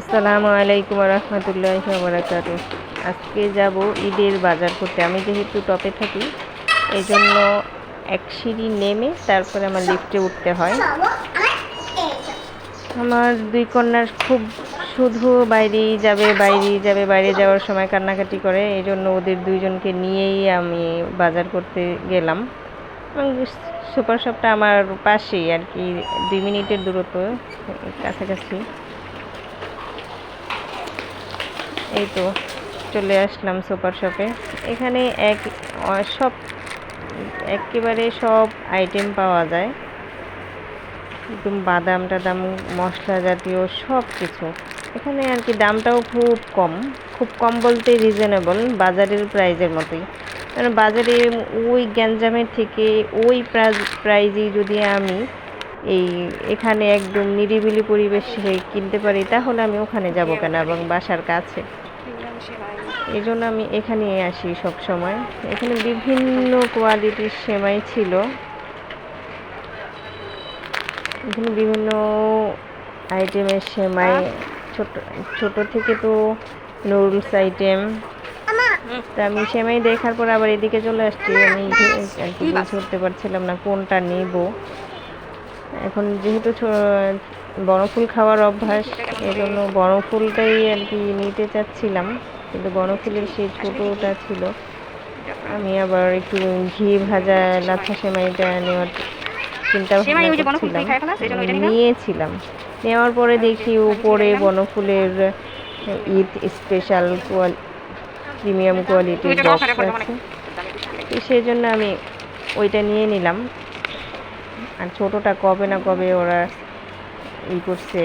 আসসালামু আলাইকুম রহমতুল্লাহ বারাকাত আজকে যাব ঈদের বাজার করতে। আমি যেহেতু টপে থাকি এই জন্য এক সিঁড়ি নেমে তারপরে আমার লিফটে উঠতে হয়। আমার দুই কন্যার খুব শুধু বাইরেই যাবে বাইরেই যাবে, বাইরে যাওয়ার সময় কান্নাকাটি করে এই জন্য ওদের দুইজনকে নিয়েই আমি বাজার করতে গেলাম। সুপার শপটা আমার পাশেই আর কি, দুই মিনিটের দূরত্ব, কাছাকাছি। এই তো চলে আসলাম সুপার শপে। এখানে এক সব, একেবারে সব আইটেম পাওয়া যায়। একদম বাদাম টাদাম, মশলা জাতীয় সব কিছু। এখানে আর কি দামটাও খুব কম। খুব কম বলতে রিজনেবল বাজারের প্রাইজের মতোই। কারণ বাজারে ওই গ্যাঞ্জামের থেকে ওই প্রাইজ প্রাইজেই যদি আমি এই এখানে একদম নিরিবিলি পরিবেশে কিনতে পারি তাহলে আমি ওখানে যাব কেন এবং বাসার কাছে? এই জন্য আমি এখানে আসি সব সময়। এখানে বিভিন্ন কোয়ালিটির সেমাই ছিল। এখানে বিভিন্ন আইটেমের সেমাই ছোট ছোট থেকে তো নুডলস আইটেম তা আমি সেমাই দেখার পর আবার এদিকে চলে আসছি। আমি আর কি বুঝে উঠতে পারছিলাম না কোনটা নেব। এখন যেহেতু বনফুল খাওয়ার অভ্যাস এই জন্য বনফুলটাই আর কি নিতে চাচ্ছিলাম। কিন্তু বনফুলের সেই ছোটোটা ছিল। আমি আবার একটু ঘি ভাজা লাচ্ছা সেমাইটা নেওয়ার চিন্তা ভাবনা নিয়েছিলাম। নেওয়ার পরে দেখি উপরে বনফুলের ঈদ স্পেশাল প্রিমিয়াম কোয়ালিটির বক্স আছে। তো সেই জন্য আমি ওইটা নিয়ে নিলাম। আর ছোটোটা কবে না কবে ওরা ই করছে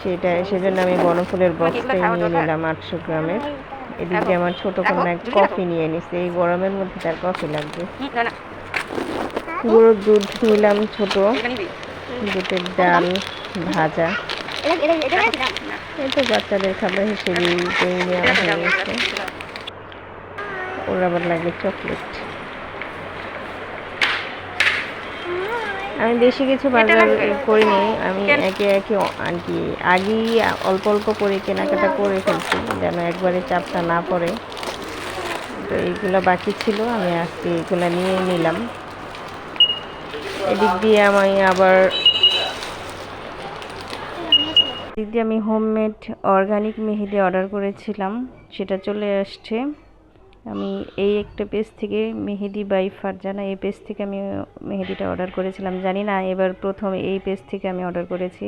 সেটা সেজন্য আমি বনফুলের বক্সটাই নিয়ে নিলাম আটশো গ্রামের এদিকে আমার ছোটো কন্যা কফি নিয়ে নিছে এই গরমের মধ্যে তার কফি লাগবে গরুর দুধ নিলাম ছোট দুধের ডাল ভাজা এই তো বাচ্চাদের খাবার হিসেবেই নেওয়া হয়ে গেছে ওর আবার লাগে চকলেট আমি বেশি কিছু বাজার করিনি। আমি একে একে আর কি আগেই অল্প অল্প করে কেনাকাটা করে ফেলছি যেন একবারে চাপটা না পড়ে। তো এইগুলো বাকি ছিল আমি আজকে এগুলো নিয়ে নিলাম। এদিক দিয়ে আমি আবার এদিক দিয়ে আমি হোমমেড অর্গানিক মেহেদি অর্ডার করেছিলাম সেটা চলে আসছে। আমি এই একটা পেজ থেকে মেহেদি বাই ফারজানা, এই পেজ থেকে আমি মেহেদিটা অর্ডার করেছিলাম। জানি না, এবার প্রথম এই পেজ থেকে আমি অর্ডার করেছি।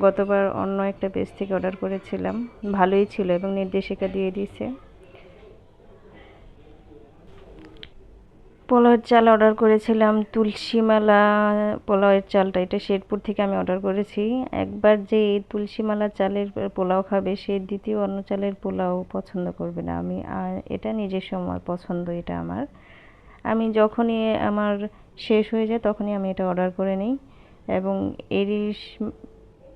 গতবার অন্য একটা পেজ থেকে অর্ডার করেছিলাম। ভালোই ছিল এবং নির্দেশিকা দিয়ে দিয়েছে। পোলাওয়ের চাল অর্ডার করেছিলাম, তুলসীমালা পোলাওয়ের চালটা, এটা শেরপুর থেকে আমি অর্ডার করেছি। একবার যে তুলসীমালা চালের পোলাও খাবে, সে দ্বিতীয় অন্য চালের পোলাও পছন্দ করবে না। আমি, আর এটা নিজের সময় পছন্দ, এটা আমার। আমি যখনই আমার শেষ হয়ে যায়, তখনই আমি এটা অর্ডার করে নিই। এবং এরই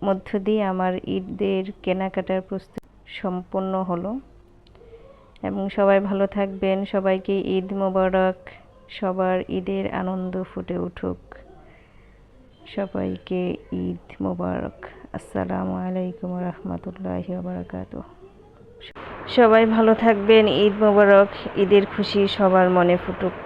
মধ্য দিয়ে আমার ঈদের কেনাকাটার প্রস্তুতি সম্পন্ন হলো। এবং সবাই ভালো থাকবেন। সবাইকে ঈদ মোবারক। সবার ঈদের আনন্দ ফুটে উঠুক। সবাইকে ঈদ মোবারক। আসসালামু আলাইকুম রহমতুল্লাহ বারাকাত সবাই ভালো থাকবেন, ঈদ মোবারক। ঈদের খুশি সবার মনে ফুটুক।